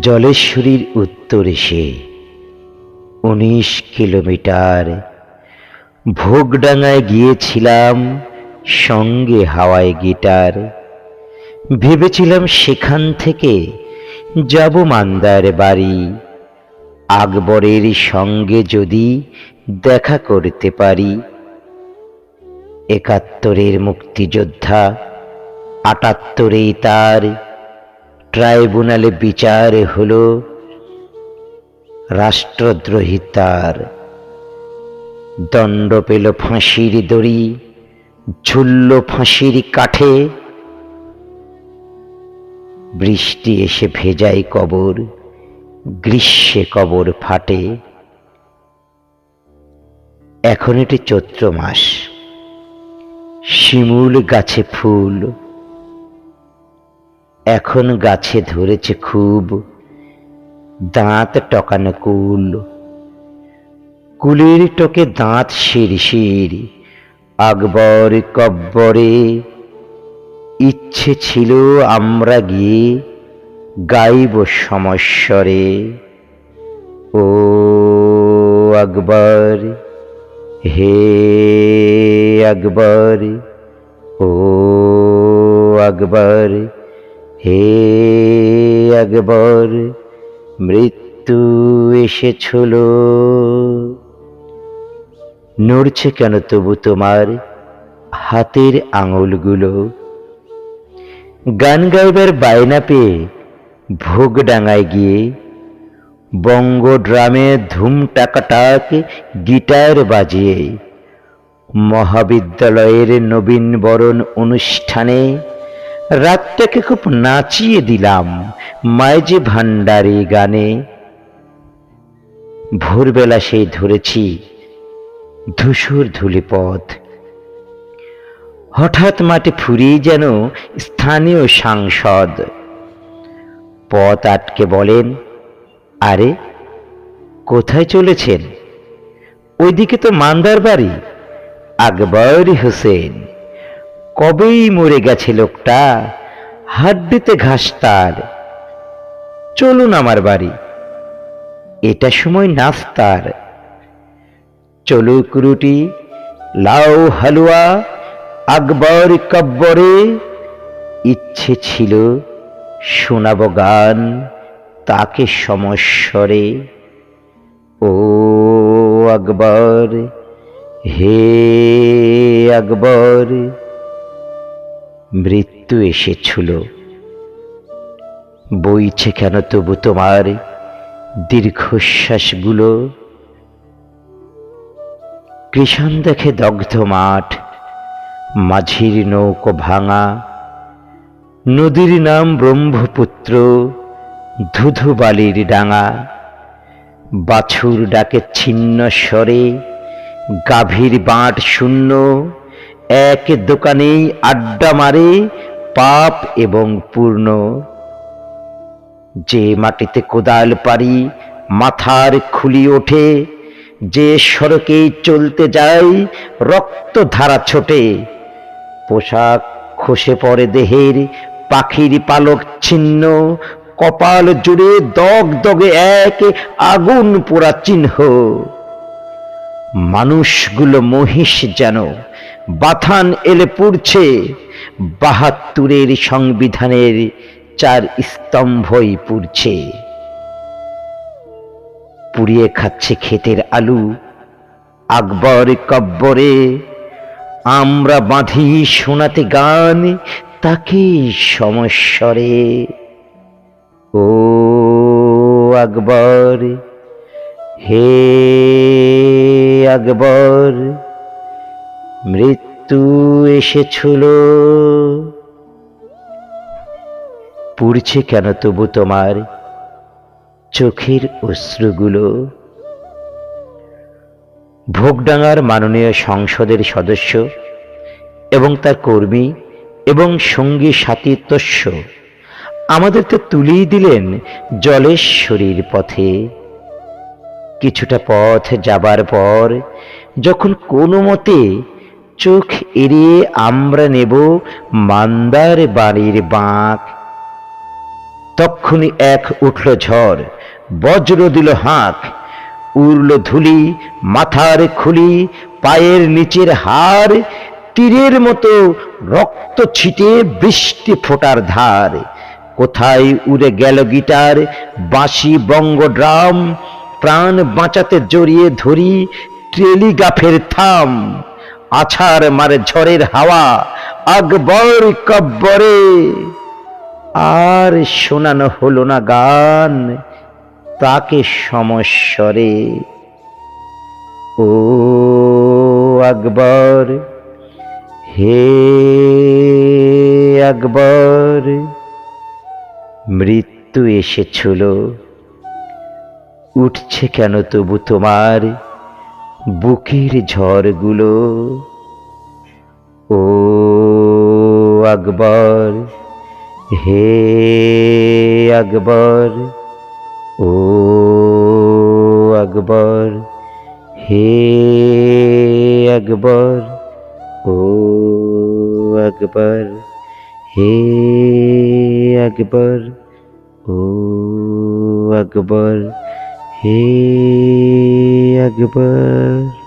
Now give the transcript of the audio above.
জলেশ্বরীর উত্তরে সে উনিশ কিলোমিটার ভোগডাঙ্গায় গিয়েছিলাম, সঙ্গে হাওয়ায় গিটার। ভেবেছিলাম সেখান থেকে যাব মান্দার বাড়ি। আকবরের সঙ্গে যদি দেখা করতে পারি। একাত্তরের মুক্তিযোদ্ধা, আটাত্তরেই তার ট্রাইব্যুনালে বিচার হলো রাষ্ট্রদ্রোহিতার দণ্ড পেল ফাঁসির দড়ি, ঝুলল ফাঁসির কাঠে। বৃষ্টি এসে ভেজাই কবর, গ্রীষ্মে কবর ফাটে। এখন এটি চৈত্র মাস। শিমুল গাছে ফুল এখন গাছে ধরেছে খুব। দাঁত টকানো কুল। কুলের টকে দাঁত শিরশির আকবর কব্বরে ইচ্ছে ছিল আমরা গিয়ে গাইব সমস্বরে। ও আকবর, হে আকবর, ও আকবর। হে আকবর, মৃত্যু এসেছিল। নড়ছে কেন তবু তোমার হাতের আঙুলগুলো? গান গাইবার বায়না পেয়ে ভোগ ডাঙায় গিয়ে বঙ্গ ড্রামে ধুম টাকাটাক গিটার বাজিয়ে মহাবিদ্যালয়ের নবীন বরণ অনুষ্ঠানে রাতটাকে খুব নাচিয়ে দিলাম মাইজে ভান্ডারি গানে। ভোরবেলা সেই ধরেছি ধূসর ধুলি পথ হঠাৎ মাঠে ফুরিয়ে যেন স্থানীয় সাংসদ। পথ আটকে বলেন, আরে, কোথায় চলেছেন? ওইদিকে তো মান্দার বাড়ি আকবর হোসেন। কবেই মরে গেছে লোকটা? হাড্ডিতে ঘাস তার। চলুন আমার বাড়ি। এটা সময় নাস্তার। চলুক রুটি, লাউ, হালুয়া, আকবর, কব্বরে। ইচ্ছে ছিল শোনাব গান তাকে সমস্বরে। ও আকবর, হে আকবর মৃত্যু এসেছিল। বইছে কেন তবু তোমার দীর্ঘশ্বাসগুলো? কৃষণ দেখে দগ্ধ মাঠ, মাঝির নৌকো ভাঙা, নদীর নাম ব্রহ্মপুত্র, ধুধু বালির ডাঙা, বাছুর ডাকে ছিন্ন স্বরে, গাভীর বাঁট শূন্য এক দোকানেই আড্ডা মারে, পাপ এবং পূর্ণ। যে মাটিতে কোদাল পারি মাথার খুলি ওঠে, যে সড়কে চলতে যাই রক্ত ধারা ছোটে। পোশাক খসে পড়ে দেহের, পাখির পালক ছিন্ন, কপাল জুড়ে দগ দগে এক আগুন পোড়া চিহ্ন। মানুষগুলো মহিষ যেন বাথান এলে পুড়ছে। বাহাত্তরের সংবিধানের চার স্তম্ভই পুড়ছে। পুড়িয়ে খাচ্ছে ক্ষেতের আলু। আকবর কব্বরে, আমরা বাঁধি শোনাতে গান, তাকে সমস্বরে। ও আকবর, হে আকবর মৃত্যু এসেছিল। পুড়ছে কেন তবু তোমার চোখের অশ্রুগুলো? ভোগডাঙ্গার মাননীয় সংসদের সদস্য এবং তার কর্মী এবং সঙ্গী সাথী তস্য আমাদের তো তুলিয়ে দিলেন জলেশ্বরীর পথে। কিছুটা পথ যাবার পর যখন কোনো মতে চোখ এড়িয়ে আমরা নেব মান্দার বাড়ির বাঁক। তক্ষুনি এক উঠল ঝড়, বজ্র দিল হাঁক। উড়ল ধুলি, মাথার খুলি, পায়ের নিচের হার, তীরের মতো রক্ত ছিটে বৃষ্টি ফোটার ধার। কোথায় উড়ে গেল গিটার, বাঁশি বঙ্গ ড্রাম। প্রাণ বাঁচাতে জড়িয়ে ধরি টেলিগাফের থাম। আছাড় মারে ঝড়ের হাওয়া, আকবর কব্বরে। আর শোনানো হলো না গান, তাকে সমস্বরে। ও আকবর, হে আকবর, মৃত্যু এসেছিল। উঠছে কেন তবু তোমার? বুকের ঝড়গুলো। ও আকবর, হে আকবর, ও আকবর, হে আকবর, ও আকবর, হে আকবর, ও আকবর, হে আকবর